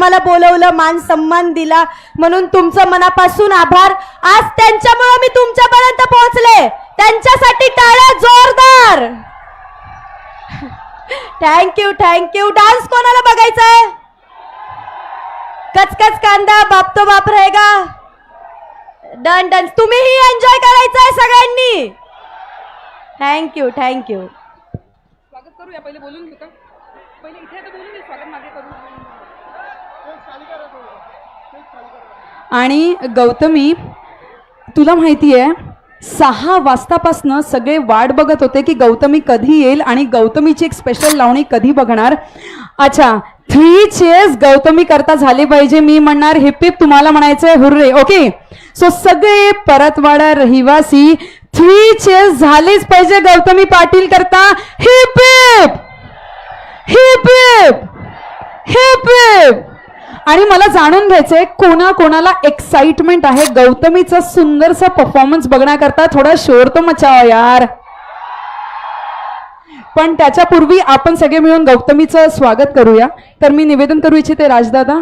मला बोलवलं मान सन्मान दिला. म्हणून तुमचं मनापासून आभार. आज त्यांच्यामुळे मी तुमच्यापर्यंत पोहोचले. त्यांच्यासाठी टाळ्या जोरदार. थँक्यू थँक्यू डान्स कोणाला बघायचा आहे कचकच कांदा बाप तो बाप रहेगा. डन डन तुम्हीही एन्जॉय करायचं आहे सगळ्यांनी थँक्यू थँक्यू स्वागत करूया. पहिले बोलून घेऊ का? पहिले इथे आता बोलून स्वागत मागे करू. आणि गौतमी तुला माहिती आहे सहा वाजतापासनं सगळे वाट बघत होते की गौतमी कधी येईल आणि गौतमीची एक स्पेशल लावणी कधी बघणार? अच्छा थ्री चेअर्स गौतमी करता झाले पाहिजे. मी म्हणणार हिप तुम्हाला म्हणायचंय हुर्रे. ओके सो सगळे परतवाडा रहिवासी थ्री चेअर्स झालेच पाहिजे गौतमी पाटील करता. Hip hip hip hip hip hip आणि मला जाणून घ्यायचंय कोणा कोणाला एक्साइटमेंट आहे? गौतमीचा सुंदरसा परफॉर्मन्स बघण्याकरता थोडा शोर तो मचाव यार. पण त्याच्यापूर्वी आपण सगळे मिळून गौतमीचं स्वागत करूया. तर मी निवेदन करू इच्छिते राजदादा.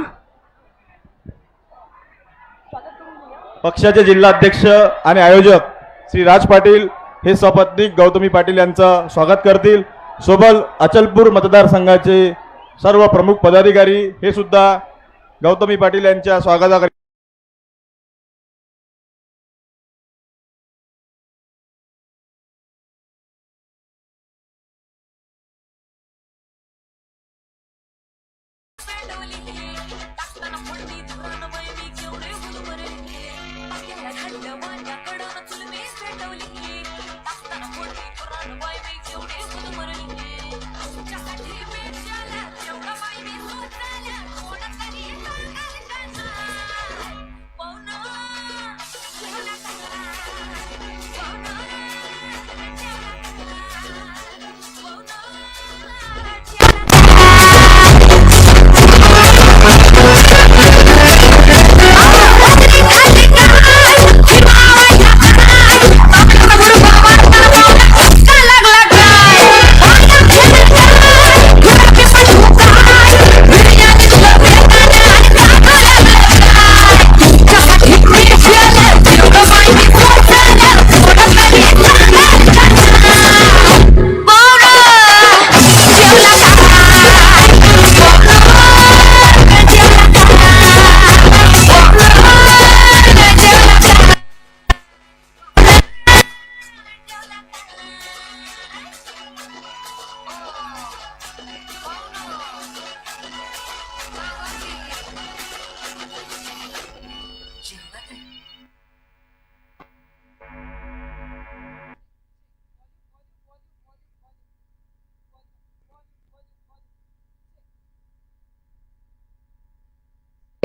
पक्षाचे जिल्हाध्यक्ष आणि आयोजक श्री राज पाटील हे सपत्नीक गौतमी पाटील यांचं स्वागत करतील. सोबत अचलपूर मतदारसंघाचे सर्व प्रमुख पदाधिकारी हे सुद्धा गौतमी पाटील यांच्या स्वागताकरिता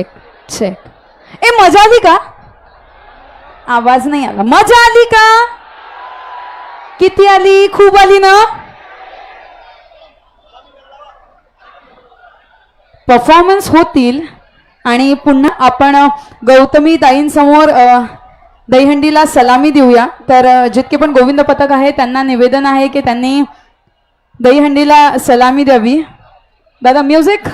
चेक ए मजा आली का? आवाज नाही आला. मजा आली का? किती आली? खूप आली ना? परफॉर्मन्स होतील आणि पुन्हा आपण गौतमी ताईंसमोर दहीहंडीला सलामी देऊया. तर जितके पण गोविंद पथक आहे त्यांना निवेदन आहे की त्यांनी दहीहंडीला सलामी द्यावी. दादा म्युझिक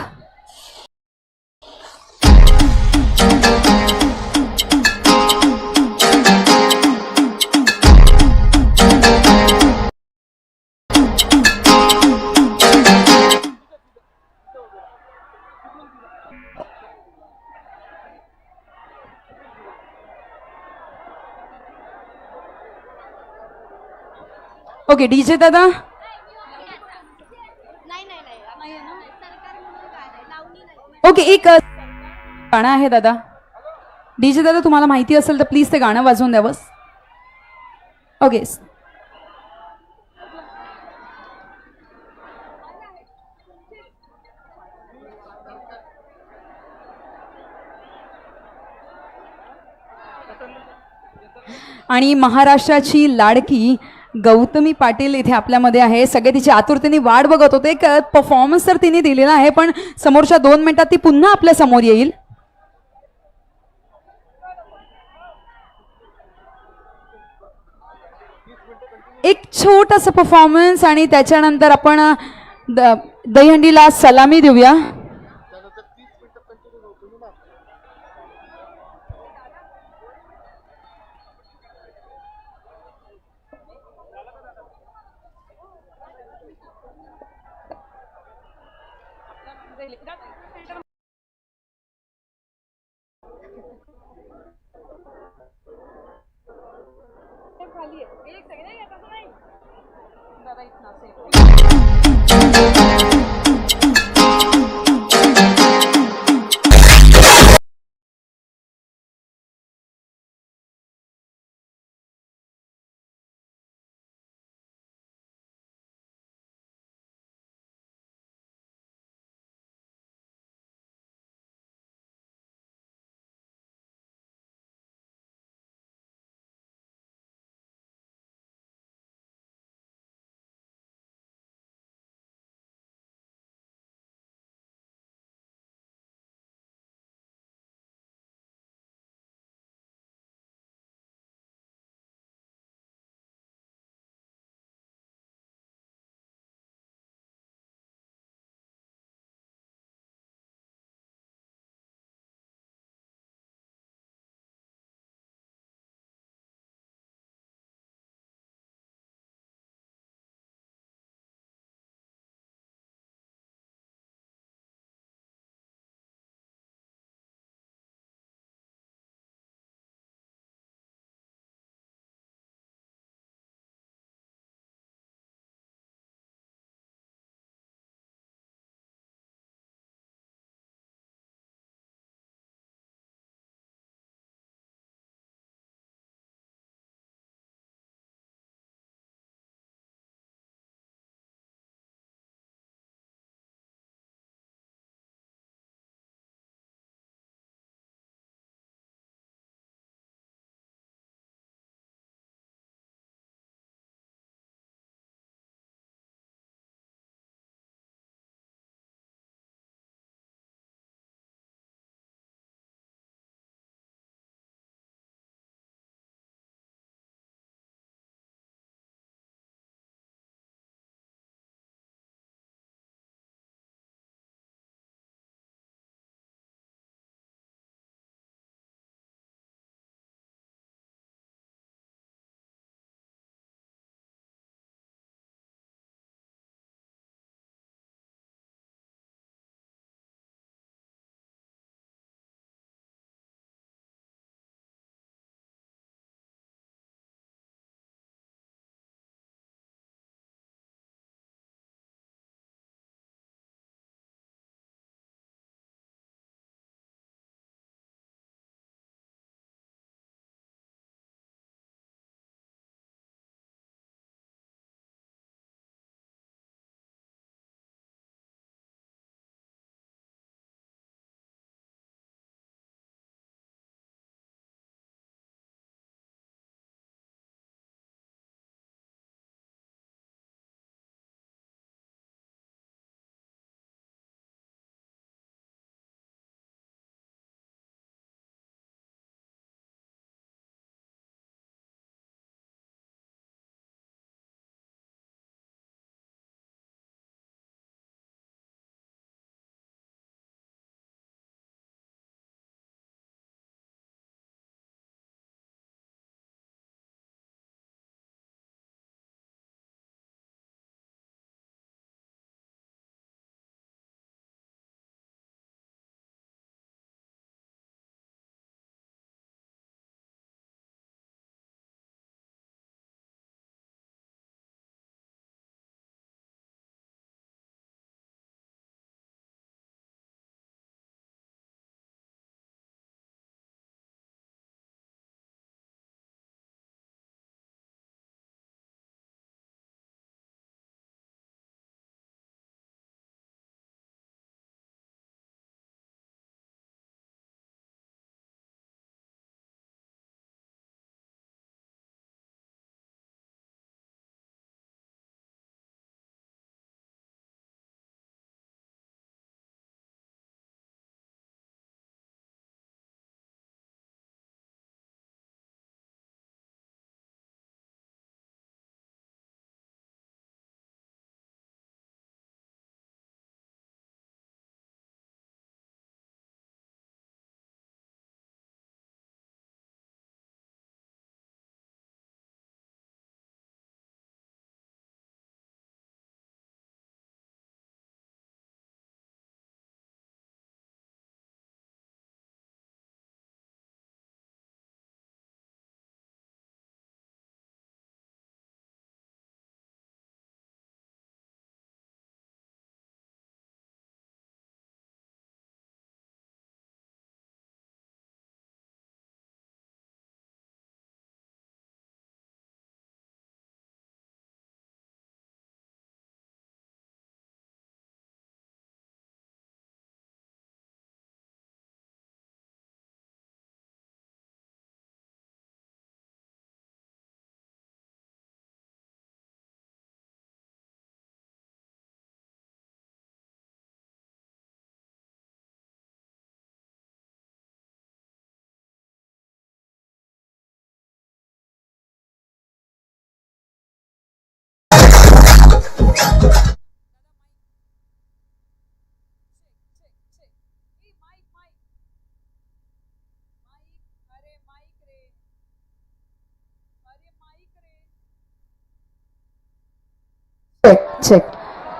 ओके डीजे दादा? ओके एक गाणं आहे दादा. डीजे दादा तुम्हाला माहिती असेल तर प्लीज ते गाणं वाजवून द्यावं ओके आणि महाराष्ट्राची लाडकी गौतमी पाटील इथे आपल्यामध्ये आहे. सगळे तिची आतुरतेने वाट बघत होते. एक परफॉर्मन्स तर तिने दिलेला आहे पण समोरच्या दोन मिनिटात ती पुन्हा आपल्यासमोर येईल. एक छोटासा परफॉर्मन्स आणि त्याच्यानंतर आपण द- दहीहंडीला सलामी देऊया. ಅಂತ ಹೇಳಿ ಇದಾದ್ರೆ ಇದನ್ನ चेक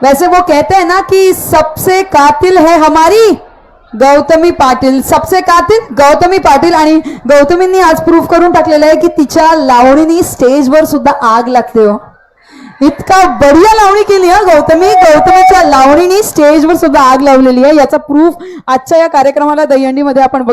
वैसे वो कहते हैं ना कि सबसे कातिल है हमारी गौतमी पाटील। सबसे कातिल गौतमी पाटील आणि गौतमींनी आज प्रूफ करून टाकलेलं आहे की तिच्या लावणीनी स्टेजवर सुद्धा आग लागते हो. इतका बढिया लावणी केली हा गौतमी. गौतमीच्या लावणीनी स्टेजवर सुद्धा आग लावलेली आहे. याचा प्रूफ आजच्या या कार्यक्रमाला दहीहंडीमध्ये आपण बघ